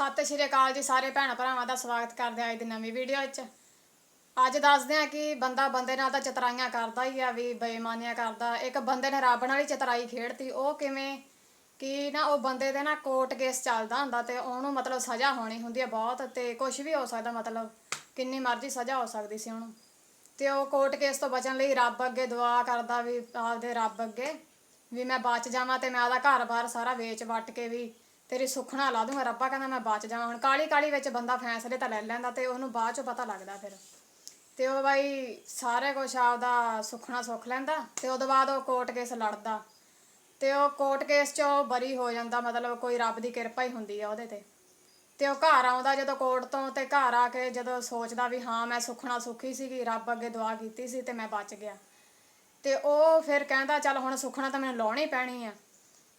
ਸਤਿ ਸ਼੍ਰੀ ਅਕਾਲ ਜੀ ਸਾਰੇ ਭੈਣ ਭਰਾਵਾਂ ਦਾ ਸਵਾਗਤ ਕਰਦੇ ਹਾਂ ਅੱਜ ਦੀ ਨਵੀਂ ਵੀਡੀਓ ਵਿੱਚ। ਅੱਜ ਦੱਸਦੇ ਹਾਂ ਕਿ ਬੰਦਾ ਬੰਦੇ ਨਾਲ ਤਾਂ ਚਤਰਾਈਆਂ ਕਰਦਾ ਹੀ ਆ, ਵੀ ਬੇਈਮਾਨੀਆਂ ਕਰਦਾ। ਇੱਕ ਬੰਦੇ ਨੇ ਰੱਬ ਨਾਲ ਹੀ ਚਤਰਾਈ ਖੇਡਤੀ, ਉਹ ਕਿਵੇਂ? ਕਿ ਨਾ ਉਹ ਬੰਦੇ ਦੇ ਨਾ ਕੋਰਟ ਕੇਸ ਚੱਲਦਾ ਹੁੰਦਾ ਤੇ ਉਹਨੂੰ ਮਤਲਬ ਸਜ਼ਾ ਹੋਣੀ ਹੁੰਦੀ ਹੈ ਬਹੁਤ ਤੇ ਕੁਝ ਵੀ ਹੋ ਸਕਦਾ, ਮਤਲਬ ਕਿੰਨੀ ਮਰਜ਼ੀ ਸਜ਼ਾ ਹੋ ਸਕਦੀ ਸੀ ਉਹਨੂੰ। ਤੇ ਉਹ ਕੋਰਟ ਕੇਸ ਤੋਂ ਬਚਣ ਲਈ ਰੱਬ ਅੱਗੇ ਦੁਆ ਕਰਦਾ ਵੀ ਆਪਦੇ ਰੱਬ ਅੱਗੇ, ਵੀ ਮੈਂ ਬਚ ਜਾਵਾਂ ਤੇ ਮੈਂ ਆਦਾ ਘਰ-ਬਾਰ ਸਾਰਾ ਵੇਚ ਵੱਟ ਕੇ ਵੀ ਤੇਰੀ ਸੁੱਖਣਾ ਲਾ ਦੂੰਗਾ, ਰੱਬਾ ਕਹਿੰਦਾ ਮੈਂ ਬਚ ਜਾਵਾਂ। ਹੁਣ ਕਾਲੀ ਕਾਲੀ ਵਿੱਚ ਬੰਦਾ ਫੈਸਲੇ ਤਾਂ ਲੈ ਲੈਂਦਾ ਤੇ ਉਹਨੂੰ ਬਾਅਦ ਚੋਂ ਪਤਾ ਲੱਗਦਾ ਫਿਰ। ਤੇ ਉਹ ਬਾਈ ਸਾਰੇ ਕੁਛ ਆਪਦਾ ਸੁੱਖਣਾ ਸੁੱਖ ਲੈਂਦਾ ਤੇ ਉਹਦੇ ਬਾਅਦ ਉਹ ਕੋਰਟ ਕੇਸ ਲੜਦਾ। ਤੇ ਉਹ ਕੋਰਟ ਕੇਸ ਚੋਂ ਬਰੀ ਹੋ ਜਾਂਦਾ, ਮਤਲਬ ਕੋਈ ਰੱਬ ਦੀ ਕਿਰਪਾ ਹੀ ਹੁੰਦੀ ਆ ਉਹਦੇ ਤੇ। ਤੇ ਉਹ ਘਰ ਆਉਂਦਾ ਜਦੋਂ ਕੋਰਟ ਤੋਂ ਤੇ ਘਰ ਆ ਕੇ ਜਦੋਂ ਸੋਚਦਾ ਵੀ ਹਾਂ, ਮੈਂ ਸੁੱਖਣਾ ਸੁੱਖੀ ਸੀਗੀ, ਰੱਬ ਅੱਗੇ ਦੁਆ ਕੀਤੀ ਸੀ ਤੇ ਮੈਂ ਬਚ ਗਿਆ। ਤੇ ਉਹ ਫਿਰ ਕਹਿੰਦਾ, ਚੱਲ ਹੁਣ ਸੁੱਖਣਾ ਤਾਂ ਮੈਨੂੰ ਲਾਉਣੀ ਪੈਣੀ ਆ।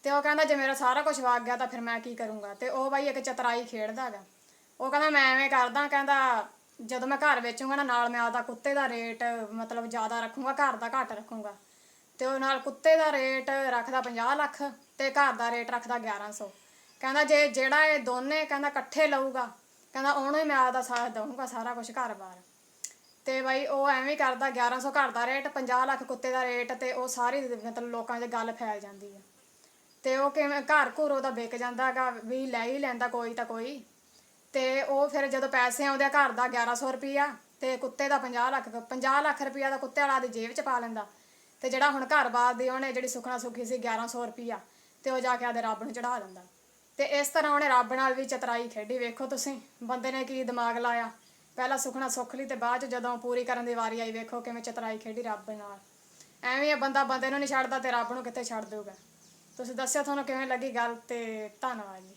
ਤੇ ਉਹ ਕਹਿੰਦਾ ਜੇ ਮੇਰਾ ਸਾਰਾ ਕੁਝ ਵਗ ਗਿਆ ਤਾਂ ਫਿਰ ਮੈਂ ਕੀ ਕਰੂੰਗਾ? ਤੇ ਉਹ ਬਾਈ ਇੱਕ ਚਤਰਾਈ ਖੇਡਦਾ ਹੈਗਾ। ਉਹ ਕਹਿੰਦਾ ਮੈਂ ਐਵੇਂ ਕਰਦਾ, ਕਹਿੰਦਾ ਜਦੋਂ ਮੈਂ ਘਰ ਵੇਚੂੰਗਾ ਨਾ, ਨਾਲ ਮੈਂ ਆਪਦਾ ਕੁੱਤੇ ਦਾ ਰੇਟ ਮਤਲਬ ਜ਼ਿਆਦਾ ਰੱਖੂੰਗਾ, ਘਰ ਦਾ ਘੱਟ ਰੱਖੂੰਗਾ। ਤੇ ਉਹ ਨਾਲ ਕੁੱਤੇ ਦਾ ਰੇਟ ਰੱਖਦਾ 50 ਲੱਖ ਤੇ ਘਰ ਦਾ ਰੇਟ ਰੱਖਦਾ 1100 ਕਹਿੰਦਾ ਜੇ ਜਿਹੜਾ ਇਹ ਦੋਨੇ ਕਹਿੰਦਾ ਇਕੱਠੇ ਲਊਗਾ, ਕਹਿੰਦਾ ਉਹਨੂੰ ਹੀ ਮੈਂ ਆਪਦਾ ਸਾਥ ਦਊਂਗਾ ਸਾਰਾ ਕੁਝ ਘਰ-ਬਾਰ ਤੇ ਬਾਈ ਉਹ ਐਵੇਂ ਹੀ ਕਰਦਾ 1100 ਘਰ ਦਾ ਰੇਟ 50 ਲੱਖ ਕੁੱਤੇ ਦਾ ਰੇਟ ਤੇ ਉਹ ਸਾਰੀ ਮਤਲਬ ਲੋਕਾਂ 'ਚ ਗੱਲ ਫੈਲ ਜਾਂਦੀ ਹੈ ਤੇ ਉਹ ਕਿਵੇਂ ਘਰ ਘੂਰ ਉਹਦਾ ਵਿਕ ਜਾਂਦਾ ਹੈਗਾ, ਵੀ ਲੈ ਹੀ ਲੈਂਦਾ ਕੋਈ ਤਾਂ ਕੋਈ। ਤੇ ਉਹ ਫਿਰ ਜਦੋਂ ਪੈਸੇ ਆਉਂਦੇ ਆ ਘਰ ਦਾ 1100 ਰੁਪਿਆ ਤੇ ਕੁੱਤੇ ਦਾ 50 ਲੱਖ 50 ਲੱਖ ਰੁਪਿਆ ਦਾ ਕੁੱਤੇ ਵਾਲਾ ਦੀ ਜੇਬ 'ਚ ਪਾ ਲੈਂਦਾ। ਤੇ ਜਿਹੜਾ ਹੁਣ ਘਰ-ਬਾਰ ਦੀ ਉਹਨੇ ਜਿਹੜੀ ਸੁਖਣਾ ਸੁਖੀ ਸੀ 1100 ਰੁਪਿਆ ਤੇ ਉਹ ਜਾ ਕੇ ਆਦੇ ਰੱਬ ਨੂੰ ਚੜਾ ਦਿੰਦਾ। ਤੇ ਇਸ ਤਰ੍ਹਾਂ ਉਹਨੇ ਰੱਬ ਨਾਲ ਵੀ ਚਤਰਾਈ ਖੇਡੀ। ਵੇਖੋ ਤੁਸੀਂ, ਬੰਦੇ ਨੇ ਕੀ ਦਿਮਾਗ ਲਾਇਆ। ਪਹਿਲਾਂ ਸੁਖਣਾ ਸੁੱਖ ਲਈ ਤੇ ਬਾਅਦ ਚ ਜਦੋਂ ਪੂਰੀ ਕਰਨ ਦੀ ਵਾਰੀ ਆਈ, ਵੇਖੋ ਕਿਵੇਂ ਚਤਰਾਈ ਖੇਡੀ ਰੱਬ ਨਾਲ। ਐਵੇਂ ਇਹ ਬੰਦਾ ਬੰਦੇ ਨੂੰ ਨਹੀਂ ਛੱਡਦਾ ਤੇ ਰੱਬ ਨੂੰ ਕਿੱਥੇ ਛੱਡ ਦੇਊਗਾ। ਤੁਸੀਂ ਦੱਸਿਆ ਤੁਹਾਨੂੰ ਕਿਵੇਂ ਲੱਗੀ ਗੱਲ ਤੇ ਧੰਨਵਾਦ ਜੀ।